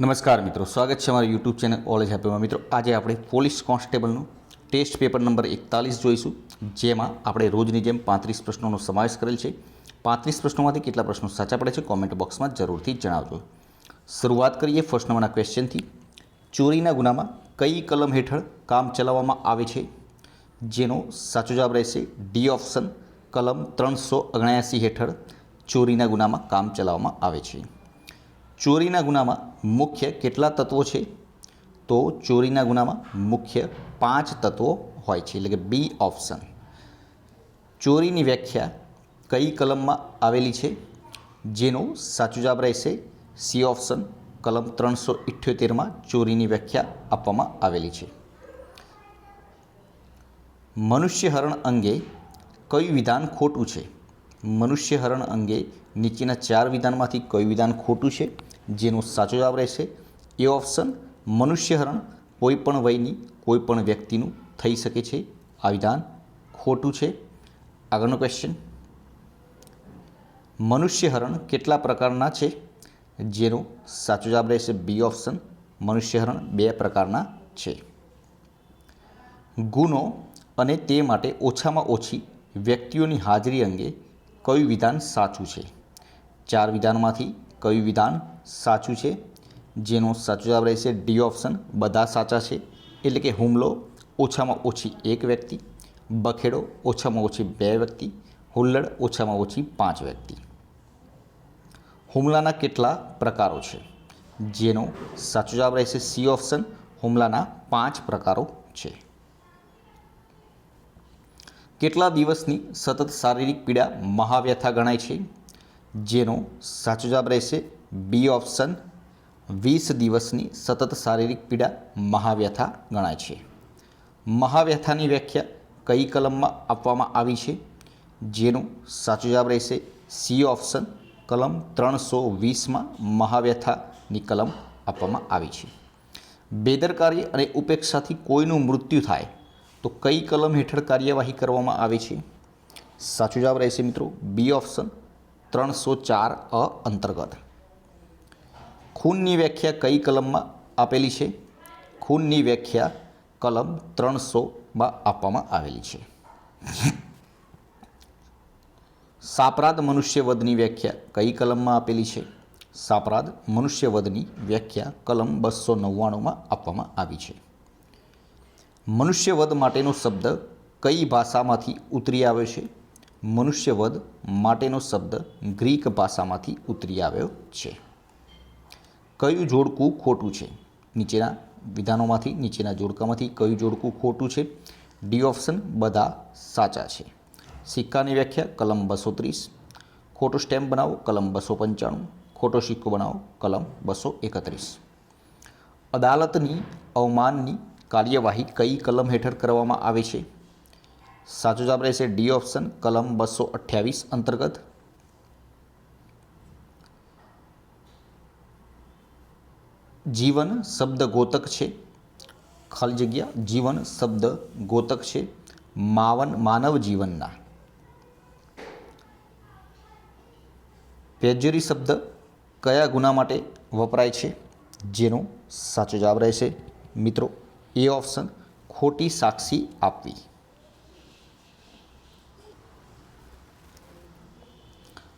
નમસ્કાર મિત્રો, સ્વાગત છે અમારી યુટ્યુબ ચેનલ ઓલેજ હેપીમાં મિત્રો, આજે આપણે પોલીસ કોન્સ્ટેબલનું ટેસ્ટ પેપર નંબર એકતાલીસ જોઈશું, જેમાં આપણે રોજની જેમ પાંત્રીસ પ્રશ્નોનો સમાવેશ કરેલ છે. પાંત્રીસ પ્રશ્નોમાંથી કેટલા પ્રશ્નો સાચા પડે છે કોમેન્ટ બોક્સમાં જરૂરથી જણાવજો. શરૂઆત કરીએ ફર્સ્ટ નંબરના ક્વેશ્ચનથી ચોરીના ગુનામાં કઈ કલમ હેઠળ કામ ચલાવવામાં આવે છે? જેનો સાચો જવાબ રહેશે ડી ઓપ્શન કલમ ત્રણસો ઓગણ્યાસી હેઠળ ચોરીના ગુનામાં કામ ચલાવવામાં આવે છે. ચોરીના ગુનામાં મુખ્ય કેટલા તત્વો છે? તો ચોરીના ગુનામાં મુખ્ય પાંચ તત્વો હોય છે, એટલે કે બી ઓપ્શન. ચોરીની વ્યાખ્યા કઈ કલમમાં આવેલી છે? જેનો સાચું જવાબ રહેશે સી ઓપ્શન. કલમ ત્રણસો ઇઠ્યોતેરમાં ચોરીની વ્યાખ્યા આપવામાં આવેલી છે. મનુષ્યહરણ અંગે કયું વિધાન ખોટું છે? મનુષ્યહરણ અંગે નીચેના ચાર વિધાનમાંથી કયું વિધાન ખોટું છે? જેનો સાચો જવાબ રહેશે. એ ઓપ્શન મનુષ્યહરણ કોઈપણ વયની, કોઈપણ વ્યક્તિનું થઈ શકે છે. આ વિધાન ખોટું છે. આગળનો ક્વેશ્ચન મનુષ્યહરણ કેટલા પ્રકારના છે? જેનો સાચો જવાબ રહેશે બી ઓપ્શન મનુષ્યહરણ બે પ્રકારના છે. ગુનો અને તે માટે ઓછામાં ઓછી વ્યક્તિઓની હાજરી અંગે કયું વિધાન સાચું છે? ચાર વિધાનમાંથી કયું વિધાન સાચું છે? જેનો સાચો જવાબ રહેશે ડી ઓપ્શન. બધા સાચા છે. એટલે કે હુમલો ઓછામાં ઓછી એક વ્યક્તિ, બખેડો ઓછામાં ઓછી બે વ્યક્તિ, હુલ્લડ ઓછામાં ઓછી પાંચ વ્યક્તિ. હુમલાના કેટલા પ્રકારો છે? જેનો સાચો જવાબ રહેશે સી ઓપ્શન. હુમલાના પાંચ પ્રકારો છે. કેટલા દિવસની સતત શારીરિક પીડા મહાવ્યથા ગણાય છે? જેનો સાચો જવાબ રહેશે બી ઓપ્શન, વીસ દિવસની સતત શારીરિક પીડા, મહાવ્યથા ગણાય છે. મહાવ્યથાની વ્યાખ્યા કઈ કલમમાં આપવામાં આવી છે? જેનો સાચો જવાબ રહેશે સી ઓપ્શન, કલમ ત્રણસો વીસમાં મહાવ્યથાની કલમ આપવામાં આવી છે. બેદરકારી અને ઉપેક્ષાથી કોઈનું મૃત્યુ થાય તો કઈ કલમ હેઠળ કાર્યવાહી કરવામાં આવે છે? સાચો જવાબ રહેશે મિત્રો બી ઓપ્શન, ત્રણસો ચાર અ અંતર્ગત. ખૂનની વ્યાખ્યા કઈ કલમમાં આપેલી છે? ખૂનની વ્યાખ્યા કલમ ત્રણસોમાં આપવામાં આવેલી છે. સાપરાધ મનુષ્યવધની વ્યાખ્યા કઈ કલમમાં આપેલી છે? સાપરાધ મનુષ્યવધની વ્યાખ્યા કલમ બસો નવ્વાણુંમાં આપવામાં આવી છે. મનુષ્યવધ માટેનો શબ્દ કઈ ભાષામાંથી ઉતરી આવ્યો છે? મનુષ્યવધ માટેનો શબ્દ ગ્રીક ભાષામાંથી ઉતરી આવ્યો છે. કયું જોડકું ખોટું છે? નીચેના વિધાનોમાંથી, નીચેના જોડકામાંથી કયું જોડકું ખોટું છે? ડી ઓપ્શન બધા સાચા છે. સિક્કાની વ્યાખ્યા, કલમ બસો ત્રીસ. ખોટો સ્ટેમ્પ બનાવો, કલમ બસો પંચાણું. ખોટો સિક્કો બનાવો, કલમ બસો એકત્રીસ. અદાલતની અવમાનની કાર્યવાહી કઈ કલમ હેઠળ કરવામાં આવે છે? સાચો જવાબ રહેશે ડી ઓપ્શન, કલમ બસો અઠ્યાવીસ અંતર્ગત. જીવન શબ્દ ગોતક છે. ખાલી જગ્યા, જીવન શબ્દ ગોતક છે. માવન માનવ જીવનના. પેજરી શબ્દ કયા ગુના માટે વપરાય છે? જેનો સાચો જવાબ રહેશે. મિત્રો, એ ઓપ્શન ખોટી સાક્ષી આપવી.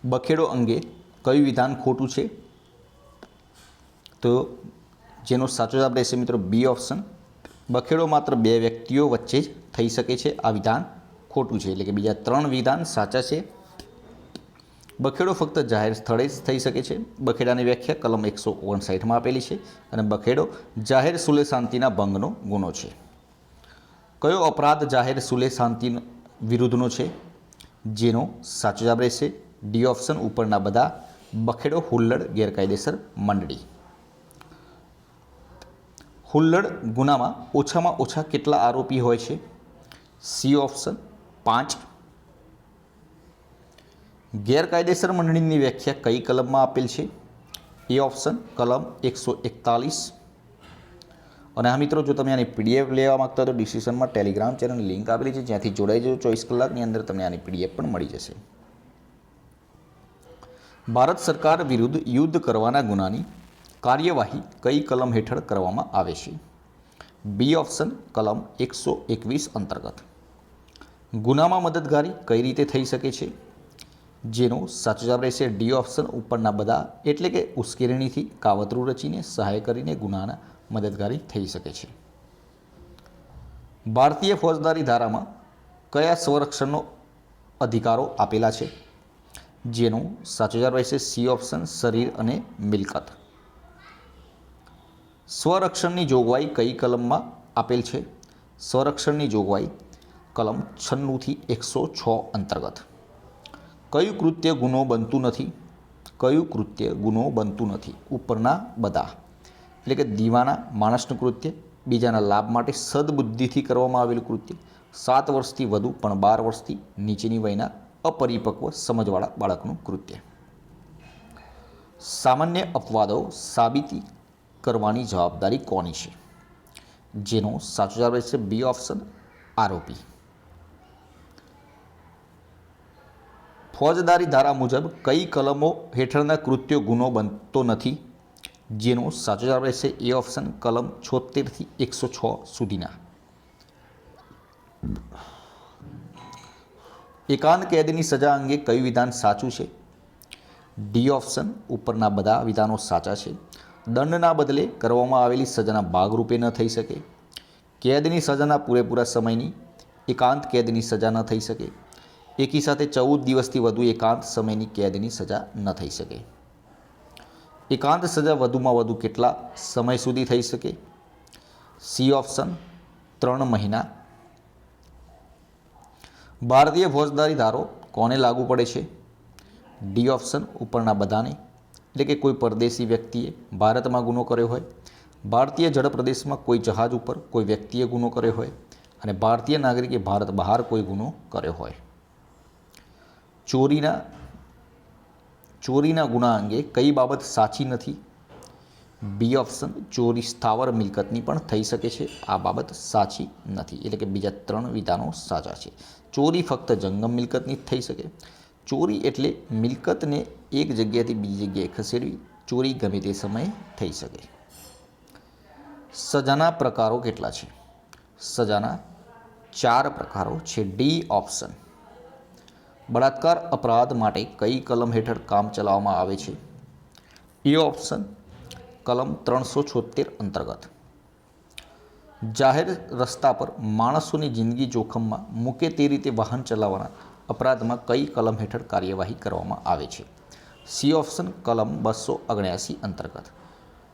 બખેડો અંગે કયું વિધાન ખોટું છે? તો જેનો સાચો જવાબ રહેશે મિત્રો બી ઓપ્શન. બખેડો માત્ર બે વ્યક્તિઓ વચ્ચે જ થઈ શકે છે. આ વિધાન ખોટું છે, એટલે કે બીજા ત્રણ વિધાન સાચા છે. બખેડો ફક્ત જાહેર સ્થળે જ થઈ શકે છે. બખેડાની વ્યાખ્યા કલમ એકસો ઓગણસાઠમાં આપેલી છે અને બખેડો જાહેર સુલે શાંતિના ભંગનો ગુનો છે. કયો અપરાધ જાહેર સુલે શાંતિ વિરુદ્ધનો છે? જેનો સાચો જવાબ રહેશે ડી ઓપ્શન ઉપરના બધા બખેડો હુલ્લડ ગેરકાયદેસર મંડળી. હુલ્લડ ગુનામાં ઓછામાં ઓછા કેટલા આરોપી હોય છે? સી ઓપ્શન પાંચ. ગેરકાયદેસર મંડળીની વ્યાખ્યા કઈ કલમમાં આપેલ છે? એ ઓપ્શન કલમ એકસો એકતાલીસ. અને આ મિત્રો, જો તમે આની પીડીએફ લેવા માગતા તો ડિસ્ક્રિપ્શનમાં ટેલિગ્રામ ચેનલ લિંક આપેલી છે, જ્યાંથી જોડાઈ જજો ચોવીસ કલાકની અંદર તમને આની પીડીએફ પણ મળી જશે. ભારત સરકાર વિરુદ્ધ યુદ્ધ કરવાના ગુનાની કાર્યવાહી કઈ કલમ હેઠળ કરવામાં આવે છે? બી ઓપ્શન કલમ એકસો એકવીસ અંતર્ગત. ગુનામાં મદદગારી કઈ રીતે થઈ શકે છે? જેનો સાચો જવાબ રહેશે ડી ઓપ્શન ઉપરના બધા, એટલે કે ઉશ્કેરણીથી કાવતરું રચીને સહાય કરીને ગુનાના મદદગારી થઈ શકે છે. ભારતીય ફોજદારી ધારામાં કયા સંરક્ષણનો અધિકારો આપેલા છે? જેનો સાચો જવાબ રહેશે સી ઓપ્શન શરીર અને મિલકત. સ્વરક્ષણની જોગવાઈ કઈ કલમમાં આપેલ છે? સ્વરક્ષણની જોગવાઈ કલમ છન્નુંથી એકસો છ અંતર્ગત. કયું કૃત્ય ગુનો બનતું નથી? કયું કૃત્ય ગુનો બનતું નથી? ઉપરના બધા. એટલે કે દીવાના માણસનું કૃત્ય, બીજાના લાભ માટે સદબુદ્ધિથી કરવામાં આવેલું કૃત્ય. સાત વર્ષથી વધુ, પણ બાર વર્ષથી નીચેની વયના અપરિપક્વ સમજવાળા બાળકનું કૃત્ય. સામાન્ય અપવાદો સાબિતી કરવાની જવાબદારી કોની છે? જેનો સાચો જવાબ રહેશે બી ઓપ્શન આરોપી ફોજદારી ધારા મુજબ કઈ કલમો હેઠળના કૃત્યો ગુનો બનતો નથી? જેનો સાચો જવાબ રહેશે એ ઓપ્શન, કલમ છોતેરથી એકસો છ સુધીના. એકાંત કેદની સજા અંગે કયું વિધાન સાચું છે? ડી ઓપ્શન, ઉપરના બધા વિધાનો સાચા છે. દંડના બદલે કરવામાં આવેલી સજાના ભાગરૂપે ન થઈ શકે. કેદની સજાના પૂરેપૂરા સમયની એકાંત કેદની સજા ન થઈ શકે. એકી સાથે ચૌદ દિવસથી વધુ એકાંત સમયની કેદની સજા ન થઈ શકે. એકાંત સજા વધુમાં વધુ કેટલા સમય સુધી થઈ શકે? સી ઓપ્શન, ત્રણ મહિના. ભારતીય ફોજદારી ધારો કોને લાગુ પડે છે? ડી ઓપ્શન, ઉપરના બધાને. એટલે કે કોઈ પરદેશી વ્યક્તિએ ભારતમાં ગુનો કર્યો હોય, ભારતીય જળ પ્રદેશમાં કોઈ જહાજ ઉપર કોઈ વ્યક્તિએ ગુનો કર્યો હોય અને ભારતીય નાગરિકે ભારત બહાર કોઈ ગુનો કર્યો હોય. ચોરીના ચોરીના ગુના અંગે કઈ બાબત સાચી નથી? બી ઓપ્શન, ચોરી સ્થાવર મિલકતની પણ થઈ શકે છે. આ બાબત સાચી નથી. એટલે કે બીજા ત્રણ વિધાનો સાચા છે. ચોરી ફક્ત જંગમ મિલકતની થઈ શકે. ચોરી એટલે મિલકતને એક જગ્યાએથી બીજી જગ્યાએ ખસેડવી ચોરી ગમે તે સમયે થઈ શકે. સજાના પ્રકારો કેટલા છે? સજાના ચાર પ્રકારો છે. D option. બળાત્કાર અપરાધ માટે કઈ કલમ હેઠળ કામ ચલાવવામાં આવે છે? A option. કલમ ત્રણસો છોતેર અંતર્ગત. જાહેર રસ્તા પર માણસોની જિંદગી જોખમમાં મૂકે તે રીતે વાહન ચલાવવાના અપરાધમાં કઈ કલમ હેઠળ કાર્યવાહી કરવામાં આવે છે? સી ઓપ્શન કલમ બસો ઓગણ્યાસી અંતર્ગત.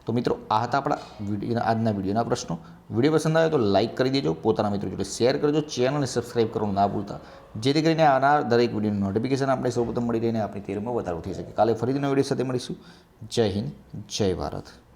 તો મિત્રો, આ હતા આપણા વીડિયો, આજના વિડીયોના પ્રશ્નો. વીડિયો પસંદ આવે તો લાઇક કરી દેજો, પોતાના મિત્રો જોડે શેર કરજો, ચેનલને સબસ્ક્રાઇબ કરવાનું ના ભૂલતા. જેથી કરીને આના દરેક વિડીયોનું નોટિફિકેશન આપણે સૌપ્રથમ મળી રહીને આપણી તેરમાં વધારો થઈ શકે. કાલે ફરીથી નવા વીડિયો સાથે મળીશું. જય હિન્દ, જય ભારત.